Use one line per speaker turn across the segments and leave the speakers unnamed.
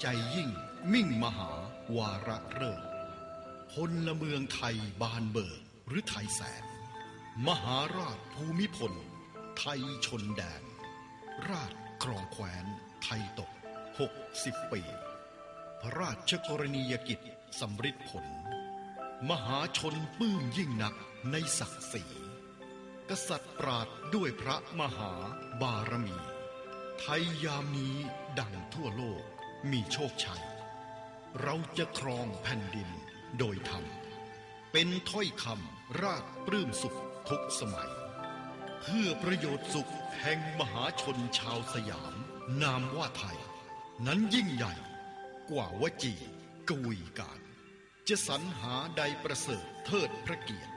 ใจยิ่ง มิ่งมหาวาระเริกพลเมืองไทยบานเบิกหรือไทยแสน มหาราชภูมิพล ไทยชนแดน ราชครองแคว้นไทยตกหกสิบปี พระราชกรณียกิจสำริดผล มหาชนปื้มยิ่งนักในศักดิ์ศรีกษัตริย์ปราดด้วยพระมหาบารมี ไทยยามนี้ดังทั่วโลก มีโชคชัย เราจะครองแผ่นดินโดยธรรม เป็นถ้อยคำราชปลื้มสุขทุกสมัย เพื่อประโยชน์สุขแห่งมหาชนชาวสยาม นามว่าไทย นั้นยิ่งใหญ่กว่าวจีกวีการ จะสรรหาใดประเสริฐเทิดพระเกียรติ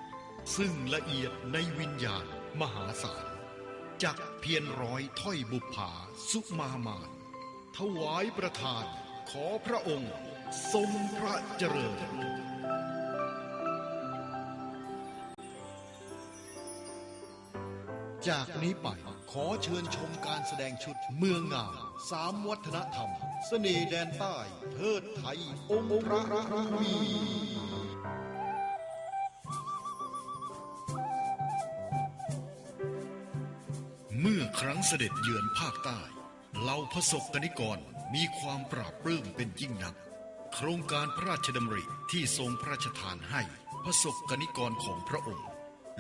ซึ่งละเอียดในวิญญาณมหาศาล จักเพียรร้อยถ้อยบุปผาสุมามาน ถวายประทานขอพระองค์ ทรงพระเจริญ จากนี้ไปขอเชิญชมการแสดงชุดเมืองงามสามวัฒนธรรมเสน่ห์แดนใต้เทิดไทย องค์พระมีเมื่อครั้งเสด็จเยือนภาคใต้ เหล่าพระสกนิกรมีความปราบปลื้มเป็นยิ่งนัก โครงการพระราชดำริที่ทรงพระราชทานให้พระสกนิกรของพระองค์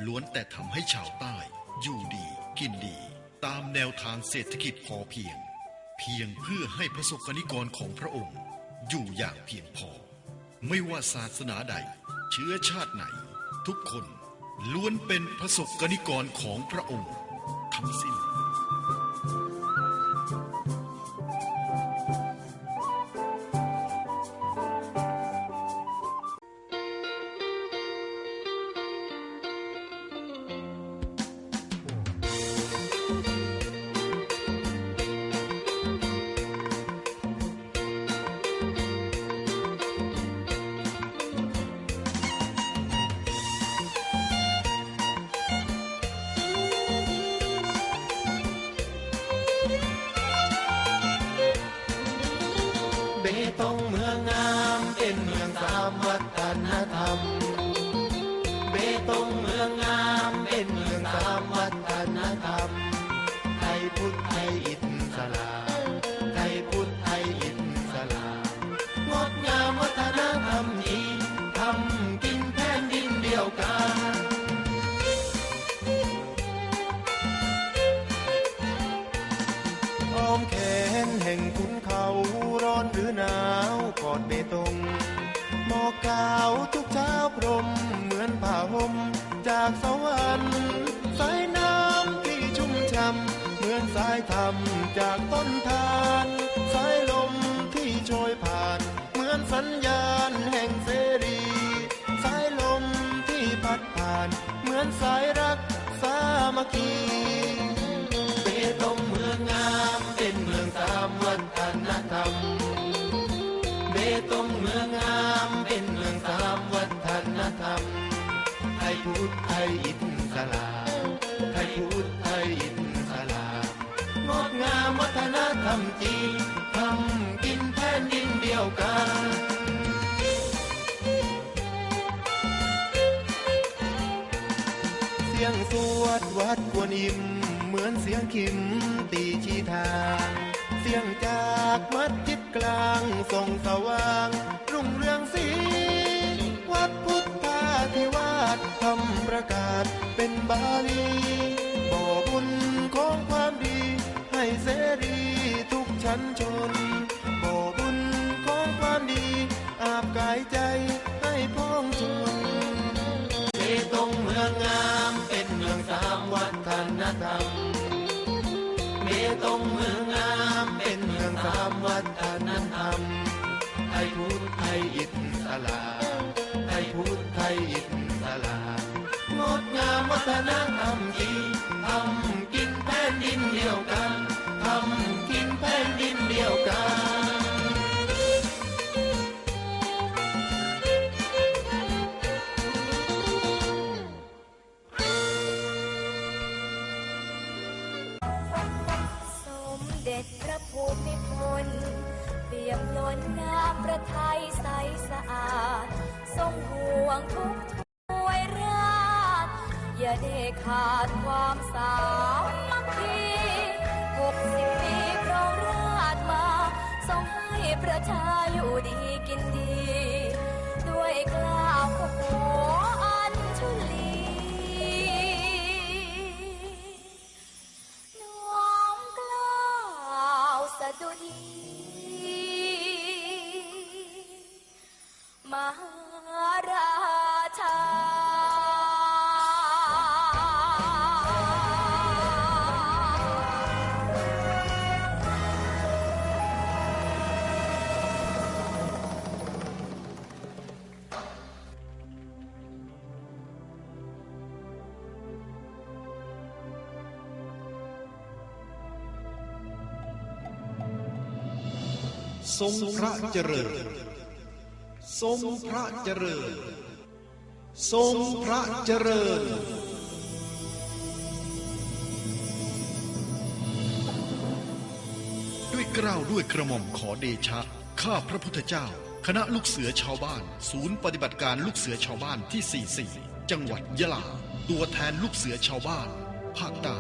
ล้วนแต่ทำให้ชาวใต้ อยู่ดีกินดี ตามแนวทางเศรษฐกิจพอเพียง เพียงเพื่อให้พระสกนิกรของพระองค์ อยู่อย่างเพียงพอ ไม่ว่าศาสนาใด เชื้อชาติไหน ทุกคนล้วนเป็นพระสกนิกรของพระองค์ ทั้งสิ้น
เบตงเมืองงามเป็นเมืองสามวัฒนธรรม เบตงเมืองงามเป็นเมืองสามวัฒนธรรม ไทยพุทธไทยอิสลามไทยพุทธไทยอิสลามงดงามวัฒนธรรมนี้ทำกินแผ่นดินเดียวกันอ้อมแขนแห่งขุน ดเบตงหมอกขาวทุกเช้าพรม เหมือนผ้าห่มจากสวรรค์สายน้ำที่ชุ่มช่ำเหมือนสายธรรมจากต้นทาน สายลมที่โชยผ่าน เหมือนสัญญาณแห่งเสรี สายลมที่พัดผ่าน เหมือนสายรักสามัคคี ทธไทยอิสลาไทยพุทธไทยอิสลางดงามวัฒนธรรมจีนทำกินแผ่นดินเดียวกันเสียงสวดวัดกวนอิมเหมือนเสียงขิมตีชีทาง เสียงจากมัดจิตกลางส่งสว่าง ไทยพุทธไทยอิสลามไทยพุทธไทยอิสลามงดงามวัฒนธรรมดีทำกินแผ่นดินเดียวกันทำกินแผ่นดินเดียวกัน
สมเด็จพระภูมิพล เปี่ยมล้นน้ำประทัยใสสะอาด ทรงห่วงทุกถ้วยราช อย่าได้ขาดความสามัคคีหกสิบปีครองราชมา ทรงให้ประชาอยู่ดีกินดี ด้วยกล้าวขบวน
ทรงพระเจริญ ทรงพระเจริญ ทรงพระเจริญด้วยเกล้าวด้วยกระหม่อมขอเดชะ ข้าพระพุทธเจ้า คณะลูกเสือชาวบ้าน ศูนย์ปฏิบัติการลูกเสือชาวบ้านที่ 44 จังหวัดยะลา ตัวแทนลูกเสือชาวบ้าน ภาคใต้